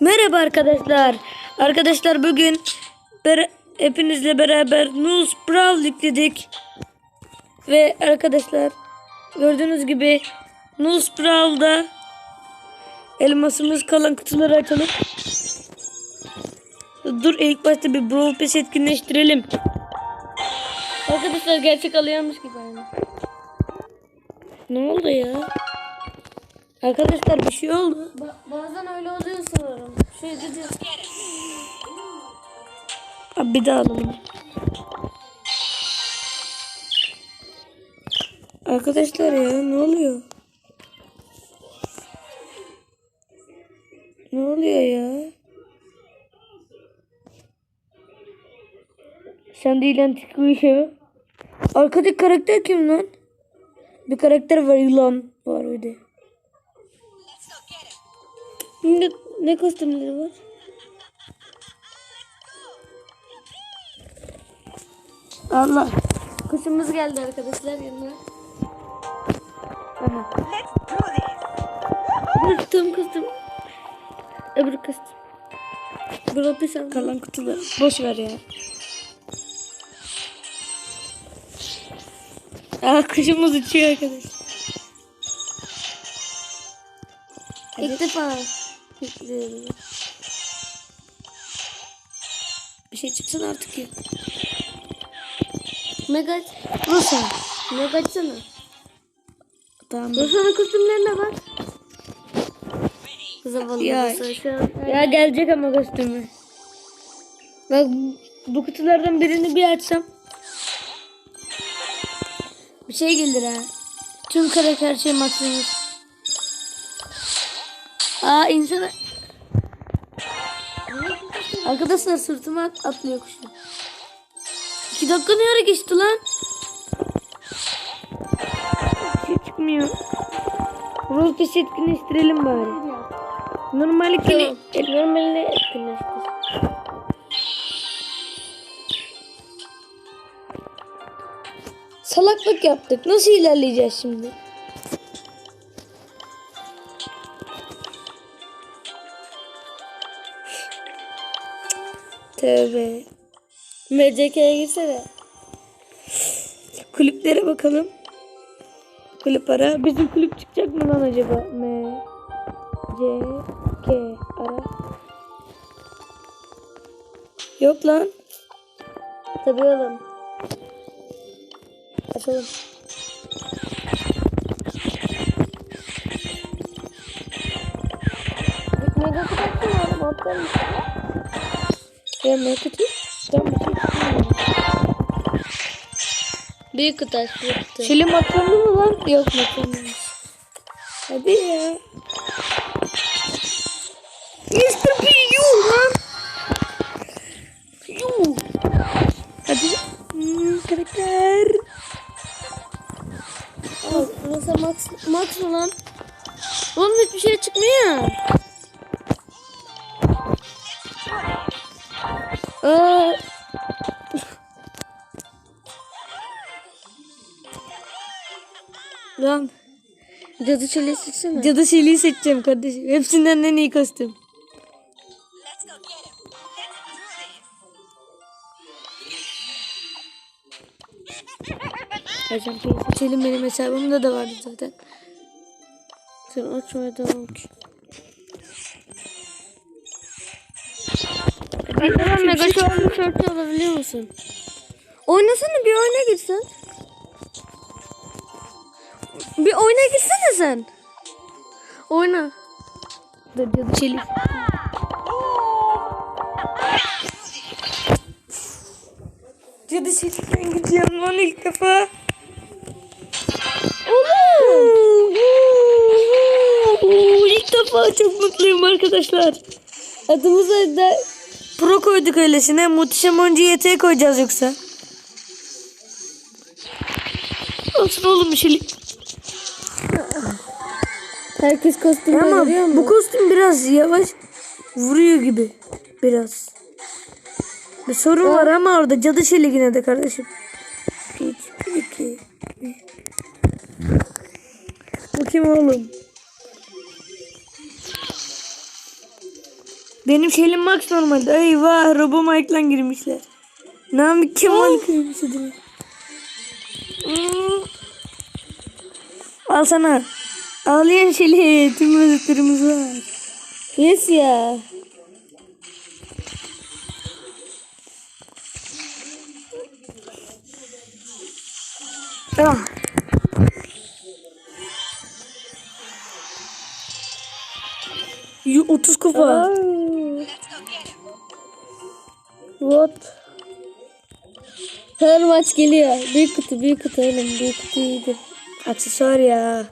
Merhaba arkadaşlar. Arkadaşlar bugün bera- hepinizle beraber Nuz Brawl yükledik. Ve arkadaşlar gördüğünüz gibi Nuz Brawl'da elmasımız kalan kutuları açalım. Dur ilk başta bir Brawl Pass etkinleştirelim. Arkadaşlar gerçek alıyormuş gibi. Ne oldu ya? Arkadaşlar bir şey oldu. bazen öyle oluyor sanırım. Şey dedi. Abi bir daha alalım. Arkadaşlar ya ne oluyor? Ne oluyor ya? Sen değilen çıkıyor. Arkadaki karakter kim lan? Bir karakter var yılan var bir de. Ne, ne kostümleri var? Allah. Kuşumuz geldi arkadaşlar yanına. Aha. Kostüm kostüm. Öbür kostüm. Bir sen kalan kutuları. Boş ver ya. Aa kuşumuz uçuyor arkadaşlar. İlk defa. Bir şey çıksın artık ya. Mega Nasıl? Mega açsana. Tamam. Rosan'ın kostümlerine bak. Zavallı Ya. Ya gelecek ama kostümü. Bak bu kutulardan birini bir açsam. Bir şey gelir ha. Tüm karakter şey maksimum. Aa insana. Arkadaşlar sırtıma at- atlıyor kuşu. İki dakika ne ara geçti lan? Şey çıkmıyor. Pes etkinleştirelim bari. Normallikini Normalde etkinleştir. salaklık yaptık. Nasıl ilerleyeceğiz şimdi? Tövbe. MCK'ye girsene. Kulüplere bakalım. Kulüp ara. Bizim kulüp çıkacak mı lan acaba? M C K ara. Yok lan. Tabii oğlum. Açalım. Kutu açsana oğlum. Alttan Ya şey çıkmıyor. Büyük. Büyük kutu. Şilim atlandı mı lan? Yok atlanmamış. Hadi ya. Mr. P yuh lan. Yuh. Hadi. Hmm, karakter. Aa, Burası Max, Max mı lan? Oğlum hiçbir şey çıkmıyor. Aa. Lan. Cadı çöleği seçsene. Cadı şeyliği seçeceğim kardeşim. Hepsinden en iyi kostüm. Hocam seçelim benim hesabımda da vardı zaten. Sen açmaya devam ki. Arkadan mega şortlu şortu alabiliyor musun? Oynasana bir oyuna gitsen. Bir oyuna gitsene sen. Oyna. Dur cadı şeylik. Cadı şeylikten gideceğim lan ilk defa. Oğlum. İlk defa çok mutluyum arkadaşlar. Adımıza da pro koyduk öylesine. Muhteşem oyuncu YT koyacağız yoksa. Olsun oğlum şeylik. Herkes kostüm Ama veriyor mu? bu kostüm biraz yavaş vuruyor gibi. Biraz. Bir sorun var ama orada cadı şeyliğine de kardeşim. Bir, bir, iki. Bu kim oğlum? Benim şeyim max normalde. Eyvah Robo Mike'la girmişler. Namık Kemal kırmıştır. Hmm. Al sana. Ağlayan Şeli. Tüm özetlerimiz var. Yes ya. Tamam. Yu 30 kupa. Aa. What? Her maç geliyor. Büyük kutu, büyük kutu oğlum. Büyük kutu iyidir. Aksesuar ya.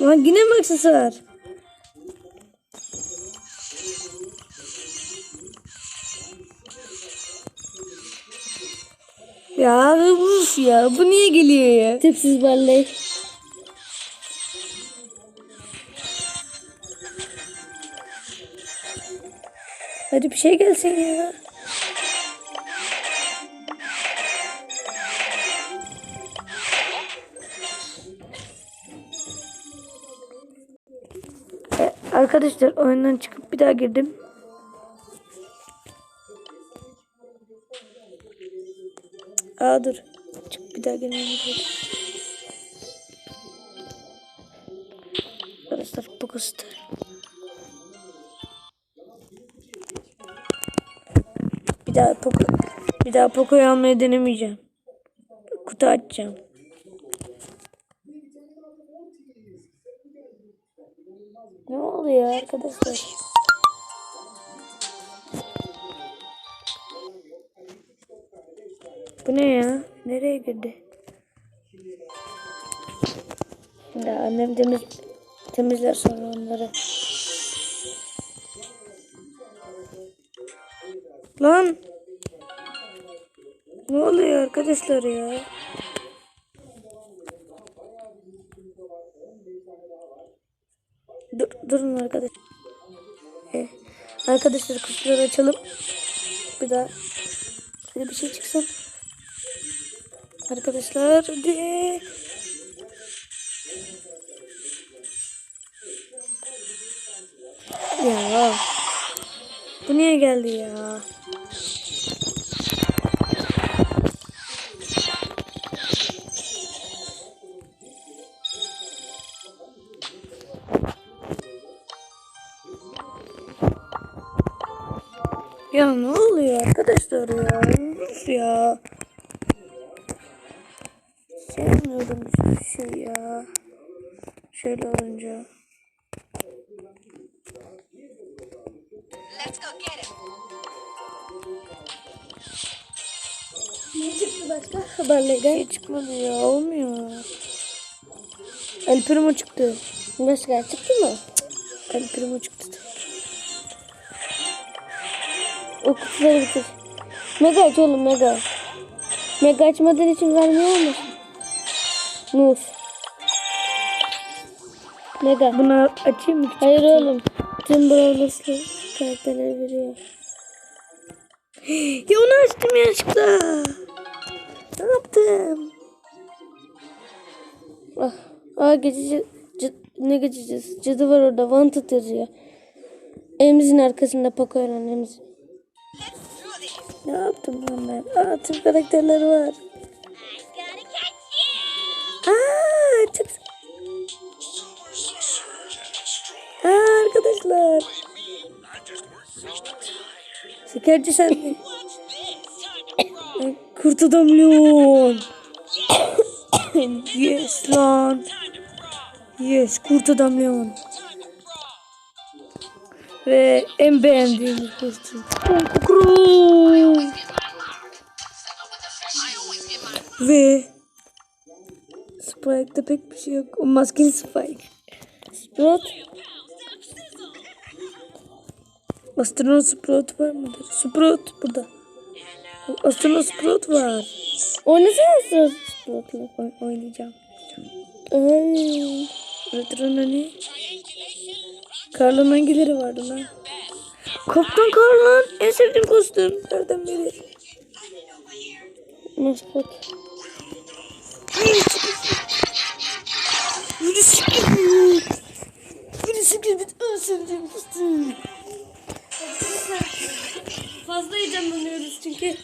Lan yine mi aksesuar? Ya uf ya bu niye geliyor ya? Tipsiz bellek. Hadi bir şey gelsin ya. E, Arkadaşlar oyundan çıkıp bir daha girdim. Aa dur. Çık bir daha lazım. Arkadaşlar Pokostar. Bir daha Poco bir daha Poco'yu almayı denemeyeceğim. Kutu açacağım. Ne oluyor arkadaşlar? Bu ne ya? Nereye girdi? Şimdi annem temiz temizler sonra onları. Lan! Ne oluyor arkadaşlar ya? Dur, durun arkadaş. Eh, arkadaşlar kutuları açalım. Bir daha. Hadi bir şey çıksın. Arkadaşlar hadi. Ya. Bu niye geldi ya? Ya ne oluyor arkadaşlar ya? Uf ya. Sevmiyorum hiçbir şey ya. Şöyle olunca. Let's go get. Ne çıktı başka haberlerden? Hiç çıkmadı ya olmuyor. El Primo çıktı. Başka çıktı mı? El Primo çıktı. O kutuları bitir. Mega aç oğlum mega. Mega açmadığın için vermiyor musun? Mus. Mega. Bunu açayım mı? Hayır oğlum. Tüm Brawlers'lı karakterleri veriyor. Ya onu açtım yanlışlıkla. Ne yaptım? Ah, aa geçici, cı- ne geçeceğiz? Cadı var orada. Wanted yazıyor. Emzin arkasında Poco'yla Emzin. Ne yaptım lan ben? Aa tüm karakterler var. Aa çok... Aa arkadaşlar. Şekerci sen? Kurt adam Leon. yes lan. Yes kurt adam Leon. Ve en beğendiğim kostüm. Kuro. Ve Spike'da pek bir şey yok. O maskeli Spike. Sprout. Astronot Sprout var mıdır? Sprout burada. Astronot Sprout var. Oynasana. Retro ne? Karlan hangileri vardı lan? Kaptan Karlan en sevdiğim kostüm. Nereden beri? Maskot. Yürü sikir. Yürü sikir bit en sevdiğim kostüm. Fazla heyecanlanıyoruz çünkü.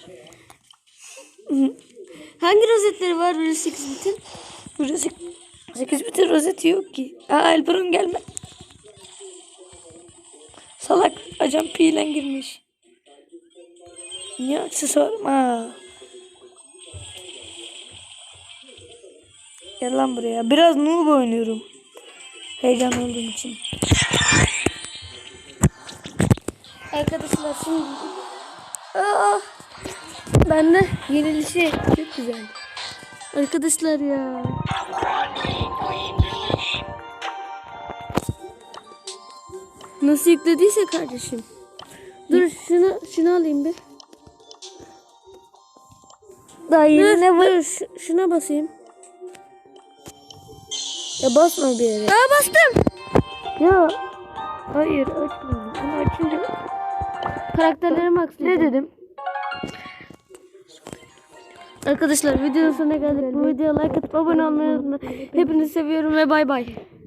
Hangi rozetleri var böyle 8 bitin? Böyle 8 bitin rozeti yok ki. Aa Elbaron gelme. Salak ajan piyle girmiş. Niye aksesuarım ha? Gel lan buraya. Biraz noob oynuyorum. Heyecan olduğum için. Arkadaşlar şimdi Aa, ben de yenilişi çok güzel. Arkadaşlar ya. Nasıl yüklediyse kardeşim. Dur şunu şunu alayım bir. Daha yeni ne var? dur şu- şuna basayım. Ya basma bir yere. Aa bastım. Ya. Hayır açmadım. Bunu açınca Karakterlerimi ne aksayacağım. dedim? Arkadaşlar videonun sonuna geldik. Bu videoya like atıp abone olmayı unutmayın. Hepinizi seviyorum ve bay bay.